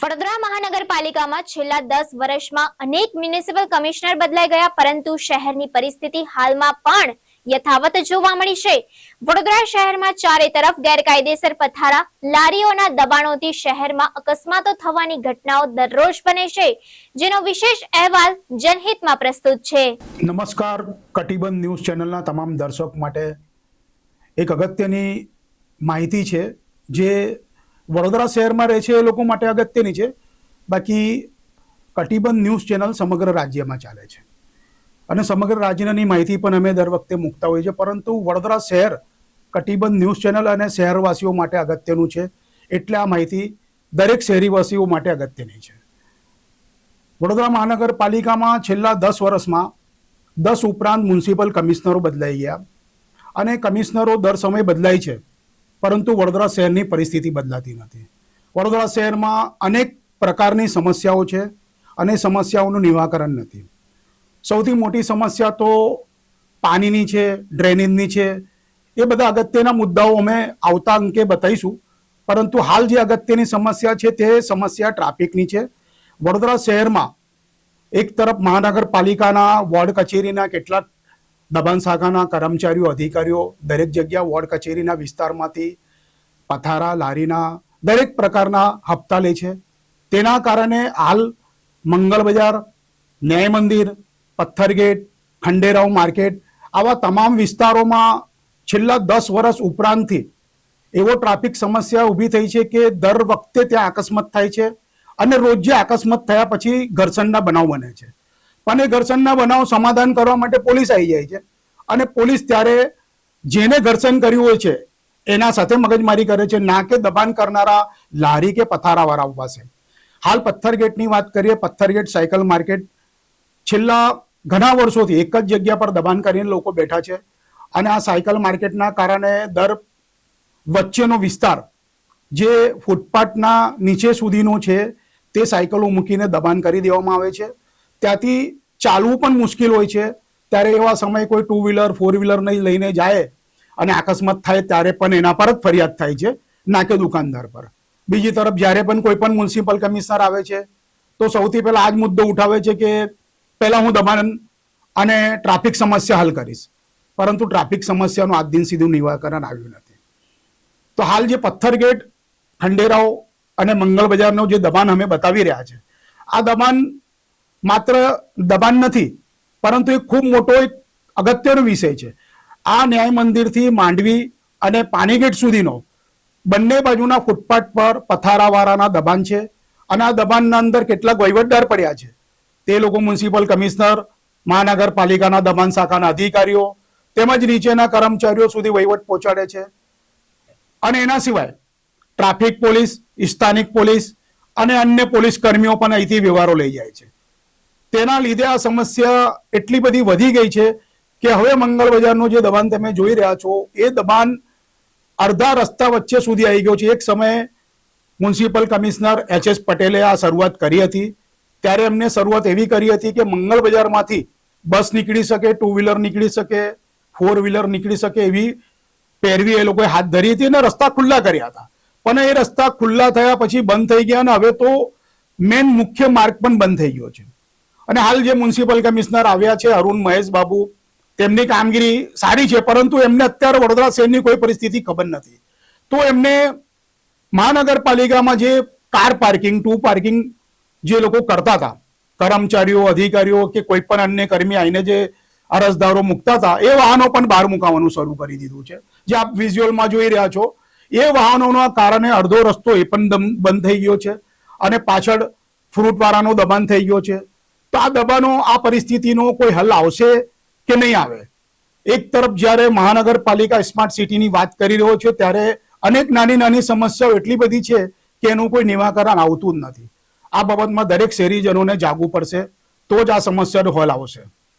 વડોદરા મહાનગરપાલિકામાં છેલ્લા દસ વર્ષમાં અનેક મ્યુનિસિપલ કમિશનર બદલાઈ ગયા, પરંતુ શહેરની પરિસ્થિતિ હાલમાં પણ યથાવત જોવા મળી છે. વડોદરા શહેરમાં ચારે તરફ ગેરકાયદેસર પથારા, લારીઓના દબાણોથી શહેરમાં અકસ્માતો થવાની ઘટનાઓ દરરોજ બને છે, જેનો વિશેષ અહેવાલ જનહિતમાં પ્રસ્તુત છે. નમસ્કાર, કટિબંધ ન્યૂઝ ચેનલના તમામ દર્શક માટે એક અગત્યની માહિતી છે, જે વડોદરા શહેરમાં રહે છે એ લોકો માટે અગત્યની છે. બાકી કટિબંધ ન્યૂઝ ચેનલ સમગ્ર રાજ્યમાં ચાલે છે. અને સમગ્ર રાજ્યની માહિતી પણ અમે દર વખતે મૂકતા હોઈએ છીએ, પરંતુ વડોદરા શહેર કટિબંધ ન્યૂઝ ચેનલ અને શહેરવાસીઓ માટે અગત્યનું છે. એટલે આ માહિતી દરેક શહેરીવાસીઓ માટે અગત્યની છે. વડોદરા મહાનગરપાલિકામાં છેલ્લા દસ વર્ષમાં દસ ઉપરાંત મ્યુનિસિપલ કમિશનરો બદલાઈ ગયા. અને કમિશનરો દર સમયે બદલાય છે. પરંતુ વડોદરા શહેરની પરિસ્થિતિ બદલાતી નથી. વડોદરા શહેરમાં અનેક પ્રકારની સમસ્યાઓ છે અને સમસ્યાઓનું નિવાકરણ નથી. સૌથી મોટી સમસ્યા તો પાણીની છે, ડ્રેનેજની છે. એ બધા અગત્યના મુદ્દાઓ અમે આવતા અંકે બતાવીશું. પરંતુ હાલ જે અગત્યની સમસ્યા છે તે સમસ્યા ટ્રાફિકની છે. વડોદરા શહેરમાં એક તરફ મહાનગરપાલિકાના વોર્ડ કચેરીના કેટલાક દબાણ શાખાના કર્મચારીઓ, અધિકારીઓ, દરેક જગ્યા વોર્ડ કચેરીના વિસ્તારમાંથી પથારા, લારીના દરેક પ્રકારના હપ્તા લે છે. તેના કારણે હાલ મંગળ બજાર, ન્યાય મંદિર પથ્થરગેટ ખંડેરાવ માર્કેટ આવા તમામ વિસ્તારોમાં છેલ્લા દસ વર્ષ ઉપરાંતથી એવો ટ્રાફિક સમસ્યા ઊભી થઈ છે કે દર વખતે ત્યાં અકસ્માત થાય છે અને રોજે અકસ્માત થયા પછી ઘર્ષણના બનાવ બને છે. એ ઘર્ષણના બનાવ સમાધાન કરવા માટે પોલીસ આવી જાય છે. અને પોલીસ ત્યારે જેને ઘર્ષણ કર્યું હોય છે, એના સાથે મગજમારી કરે છે ના કે દબાણ કરનારા લારી કે પથારાવાળા ઊભા છે. હાલ પથ્થરગેટની વાત કરીએ પથ્થરગેટ સાયકલ માર્કેટ છેલ્લા ઘણા વર્ષોથી એક જ જગ્યા પર દબાણ કરીને લોકો બેઠા છે. અને આ સાયકલ માર્કેટના કારણે દર વચ્ચેનો વિસ્તાર જે ફૂટપાથના નીચે સુધીનો છે, તે સાયકલો મૂકીને દબાણ કરી દેવામાં આવે છે. ત્યાંથી ચાલવું પણ મુશ્કેલ હોય છે. ત્યારે એવા સમયે કોઈ ટુ વ્હીલર ફોર વ્હીલર નહીં લઈને જાય અને અકસ્માત થાય ત્યારે પણ એના પર જ ફરિયાદ થાય છે, ના કે દુકાનદાર પર. બીજી તરફ જ્યારે પણ કોઈ પણ મ્યુનિસિપલ કમિશનર આવે છે, તો સૌથી પહેલા આ જ મુદ્દો ઉઠાવે છે કે પહેલા હું દબાણ અને ટ્રાફિક સમસ્યા હલ કરીશ. પરંતુ ટ્રાફિક સમસ્યાનું આજ દિન સીધું નિવારણ આવ્યું નથી. તો હાલ જે પથ્થરગેટ ખંડેરાવ અને મંગળ બજારનો જે દબાણ અમે બતાવી રહ્યા છે, આ દબાણ માત્ર દબાણ નથી, પરંતુ એક ખૂબ મોટો એક અગત્યનો વિષય છે. આ ન્યાય મંદિરથી માંડવી અને પાણીગેટ સુધીનો બંને બાજુના ફૂટપાથ પર પથારાવાળાના દબાણ છે અને આ દબાણના અંદર કેટલાક વહીવટદાર પડ્યા છે. તે લોકો મ્યુનિસિપલ કમિશનર, મહાનગરપાલિકાના દબાણ શાખાના અધિકારીઓ તેમજ નીચેના કર્મચારીઓ સુધી વહીવટ પહોંચાડે છે. અને એના સિવાય ટ્રાફિક પોલીસ, સ્થાનિક પોલીસ અને અન્ય પોલીસ કર્મીઓ પણ અહીંથી વ્યવહારો લઈ જાય છે. તેના લીધે આ સમસ્યા એટલી બધી વધી ગઈ છે કે હવે મંગળ બજારનું જે દબાણ તમે જોઈ રહ્યા છો, એ દબાણ અડધા રસ્તા વચ્ચે સુધી આવી ગયો છે. એક સમયે મ્યુનિસિપલ કમિશનર એચ એસ પટેલે આ શરૂઆત કરી હતી. ત્યારે એમને શરૂઆત એવી કરી હતી કે મંગળ બજારમાંથી બસ નીકળી શકે, ટુ વ્હીલર નીકળી શકે, ફોર વ્હીલર નીકળી શકે એવી પેરવી એ લોકોએ હાથ ધરી હતી અને રસ્તા ખુલ્લા કર્યા હતા. પણ એ રસ્તા ખુલ્લા થયા પછી બંધ થઈ ગયા અને હવે તો મેન મુખ્ય માર્ગ પણ બંધ થઈ ગયો છે. અને હાલ જે મ્યુનિસિપલ કમિશનર આવ્યા છે, અરુણ મહેશ બાબુ, તેમની કામગીરી સારી છે, પરંતુ એમને અત્યારે વડોદરા શહેરની કોઈ પરિસ્થિતિ ખબર નથી. તો એમને મહાનગરપાલિકામાં જે કાર પાર્કિંગ, ટુ પાર્કિંગ જે લોકો કરતા હતા, કર્મચારીઓ, અધિકારીઓ કે કોઈ પણ અન્ય કર્મી આવીને જે અરજદારો મૂકતા હતા, એ વાહનો પણ બહાર મુકાવવાનું શરૂ કરી દીધું છે. જે આપ વિઝ્યુઅલમાં જોઈ રહ્યા છો, એ વાહનોના કારણે અડધો રસ્તો એ પણ બંધ થઈ ગયો છે અને પાછળ ફ્રૂટવાળાનો દબાણ થઈ ગયો છે. તો આ દબાણો, આ પરિસ્થિતિનો કોઈ હલ આવશે કે નહીં આવે? એક તરફ જ્યારે મહાનગરપાલિકા સ્માર્ટ સિટીની વાત કરી રહ્યો છે, ત્યારે અનેક નાની નાની સમસ્યાઓ એટલી બધી છે કે એનું કોઈ નિવાકરણ આવતું જ નથી. આ બાબતમાં દરેક શહેરીજનોને જાગવું પડશે, તો જ આ સમસ્યાનો હલ આવશે.